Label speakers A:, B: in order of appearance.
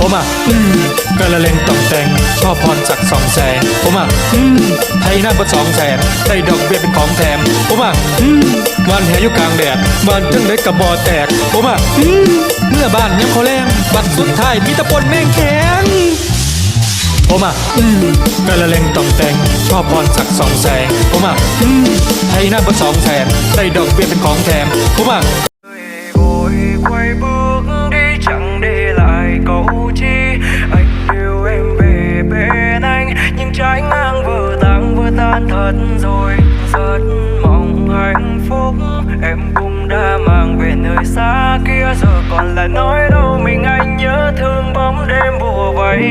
A: ผมอะอืมกระเลงต่องแต่งชอบพรจากสองแสงผมอะอืมไทยหน้าบนสองแสนได้ดอกเบี้ยเป็นของแถมผมอะอืมวันแหอยู่กลางแดดมันจังได้กระบอแตกผมอะอืมเมื่อบ้านยังเขาแรงบัดสุดท้ายมีตะปนแม่งแข็งผมอะอืมกระเลงต่องแต่งชอบพรสักสองแสงผมอะอืมไทยหน้าบนสองแสนได้ดอกเบี้ยเป็นของแถมผมอะ
B: trái ngang vừa tăng vừa tan thật rồi. Rất mong hạnh phúc, em cũng đã mang về nơi xa kia. Giờ còn là nói đâu, mình anh nhớ thương bóng đêm bùa vây.